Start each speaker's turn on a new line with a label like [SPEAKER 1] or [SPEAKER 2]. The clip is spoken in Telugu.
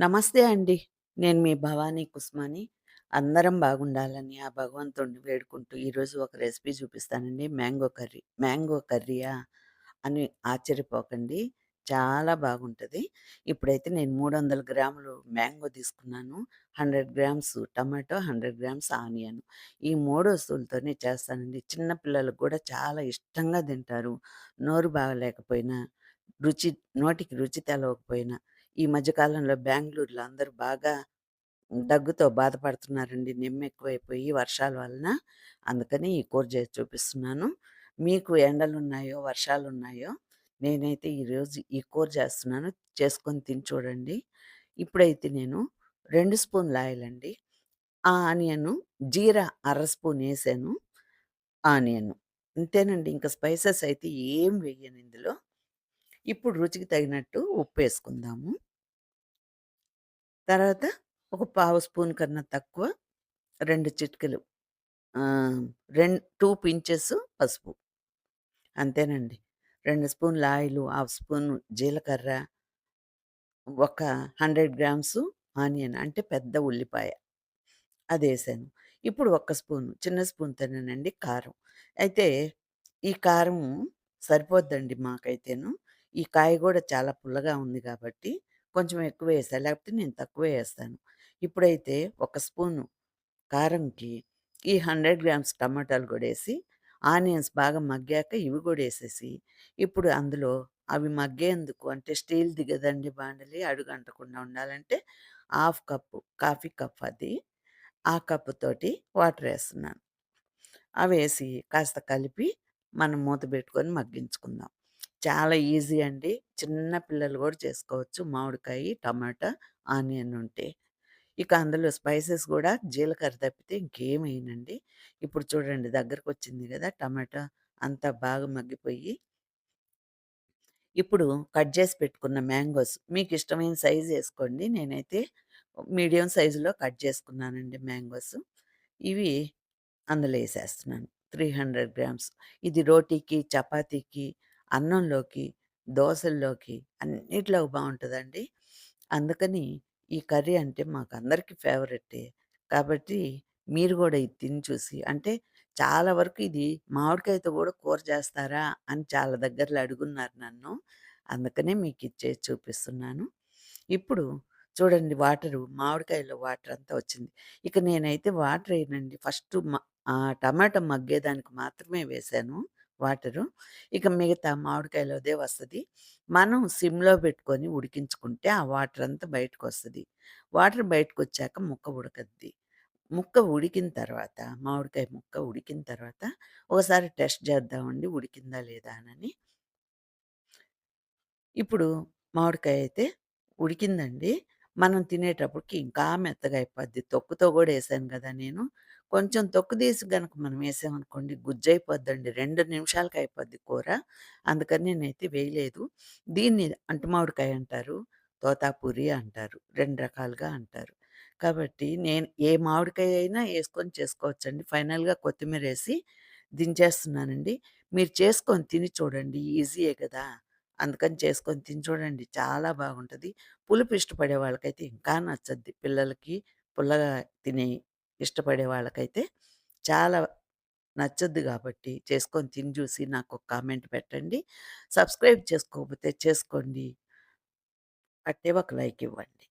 [SPEAKER 1] నమస్తే అండి. నేను మీ భవానీ కుస్మాని. అందరం బాగుండాలని ఆ భగవంతుడిని వేడుకుంటూ ఈరోజు ఒక రెసిపీ చూపిస్తానండి. Mango curry. మ్యాంగో కర్రీయా అని ఆశ్చర్యపోకండి. చాలా బాగుంటది. ఇప్పుడైతే నేను 300 గ్రాములు మ్యాంగో తీసుకున్నాను. 100 గ్రామ్స్ టమాటో, 100 గ్రామ్స్ ఆనియన్. ఈ 3 వస్తువులతోనే చేస్తానండి. చిన్న పిల్లలకు కూడా చాలా ఇష్టంగా తింటారు. నోరు బాగాలేకపోయినా, రుచి నోటికి రుచి తెలవకపోయినా ఈ మధ్య కాలంలో బెంగుళూరులో అందరూ బాగా దగ్గుతో బాధపడుతున్నారండి. నిమ్మెక్కువైపోయి వర్షాల వలన. అందుకని ఈ కూర చేసి చూపిస్తున్నాను. మీకు ఎండలున్నాయో, వర్షాలున్నాయో నేనైతే ఈరోజు ఈ కూర చేస్తున్నాను. చేసుకొని తిని చూడండి. ఇప్పుడైతే నేను 2 స్పూన్ల ఆయిల్ అండి. ఆ ఆనియను, జీరా అర స్పూన్ ఏసాను. ఆనియన్. అంతేనండి. ఇంక స్పైసెస్ అయితే ఏం వెయ్యను ఇందులో. ఇప్పుడు రుచికి తగినట్టు ఉప్పేసుకుందాము. తర్వాత ఒక పావు స్పూన్ కన్నా తక్కువ రెండు చిటికలు రెండు టూ పించెస్ పసుపు. అంతేనండి. రెండు స్పూన్ల ఆయిలు, హాఫ్ స్పూన్ జీలకర్ర, ఒక 100 గ్రామ్స్ ఆనియన్ అంటే పెద్ద ఉల్లిపాయ. అదేసాను. ఇప్పుడు ఒక్క స్పూన్ చిన్న స్పూన్‌తోనేనండి కారం. అయితే ఈ కారం సరిపోద్దండి మాకైతేను. ఈ కాయ కూడా చాలా పుల్లగా ఉంది కాబట్టి కొంచెం ఎక్కువ ఎక్కువేసా. లేకపోతే నేను తక్కువే వేస్తాను ఇప్పుడైతే ఒక స్పూను కారంకి ఈ 100 గ్రామ్స్ టమాటాలు కూడా వేసి ఆనియన్స్ బాగా మగ్గాక ఇవి కూడా వేసేసి ఇప్పుడు అందులో అవి మగ్గేందుకు అంటే స్టీల్ దిగదండి బాండలి అడుగంటకుండా ఉండాలంటే హాఫ్ కప్పు కాఫీ కప్ అది. ఆ కప్పుతోటి వాటర్ వేస్తున్నాను అవి వేసి కాస్త కలిపి మనం మూత పెట్టుకొని మగ్గించుకుందాం. చాలా ఈజీ అండి. చిన్న పిల్లలు గూడా చేసుకోవచ్చు. మామిడికాయి, టమాటా, ఆనియన్ ఉంటే. ఇక అందులో స్పైసెస్ గూడా జీలకర్ర తప్పితే ఇంకేమేయనండి. ఇప్పుడు చూడండి దగ్గరకొచ్చింది గదా! టమాటా అంతా బాగా మగ్గిపోయి ఇప్పుడు కట్ జేసి పెట్టుకున్న మ్యాంగోస్ మీకిష్టమైన సైజ్ ఏసుకోండి. నేనైతే మీడియం సైజులో కట్ చేసుకున్నానండి మ్యాంగోస్. ఇవి అందులో ఏసేస్తున్నాను. 300 గ్రామ్స్. ఇది రోటీకి, చపాతీకి, అన్నంలోకి, దోసల్లోకి అన్నిట్లోకి బావుంటదండి. అందుకని ఈ కర్రీ అంటే మాకందరికీ ఫేవరెట్టే. కాబట్టి మీరు గూడా ఇది తిని చూసి అంటే చాలా వరకు ఇది మామిడికాయతో గూడా కూర చేస్తారా? అని చాలా దగ్గరలో అడుగున్నారు నన్ను. అందుకనే మీకిది చేసి చూపిస్తున్నాను. ఇప్పుడు చూడండి వాటరు మామిడికాయలో వాటర్ అంతా వచ్చింది. ఇక నేనైతే వాటర్ ఎయనండి. ఫస్టు మ ఆహ్, టమాటా మగ్గేదానికి మాత్రమే వేశాను వాటరు. ఇక మిగతా మామిడికాయలోదే వస్తుంది మనం సిమ్‌లో పెట్టుకొని ఉడికించుకుంటే ఆ వాటర్ అంతా బయటకొస్తది. వాటర్ బయటకొచ్చాక ముక్క ఉడకద్ది. ముక్క ఉడికిన తర్వాత మామిడికాయ ముక్క ఉడికిన తర్వాత ఒకసారి టెస్ట్ చేద్దామండి ఉడికిందా లేదా అని ఇప్పుడు మామిడికాయ అయితే ఉడికిందండి. మనం తినేటప్పటికి ఇంకా మెత్తగా అయిపోద్ది. తొక్కుతో కూడా వేసాను కదా నేను. కొంచెం తొక్కు తీసి గనక మనం ఏసామనుకోండి గుజ్జయిపోద్దండి. 2 నిమిషాలకి అయిపోద్ది కూర. అందుకని నేనైతే వేయలేదు. దీన్ని అంటుమామిడికాయ అంటారు. తోతాపూరి అంటారు. రెండు రకాలుగా అంటారు. కాబట్టి నేను ఏ మామిడికాయ అయినా వేసుకొని చేసుకోవచ్చండి. ఫైనల్‌గా కొత్తిమీరేసి దించేస్తున్నానండి. మీరు చేసుకొని తిని చూడండి. ఈజీయే కదా అందుకని చేసుకొని తిని చూడండి. చాలా బాగుంటుంది పులుపు ఇష్టపడే వాళ్ళకైతే ఇంకా నచ్చద్ది. పిల్లలకి పుల్లగా తినే ఇష్టపడే వాళ్ళకైతే చాలా నచ్చద్దు కాబట్టి చేసుకొని తిని నాకు ఒక కామెంట్ పెట్టండి. సబ్స్క్రైబ్ చేసుకోకపోతే చేసుకోండి. అట్టే ఒక లైక్ ఇవ్వండి.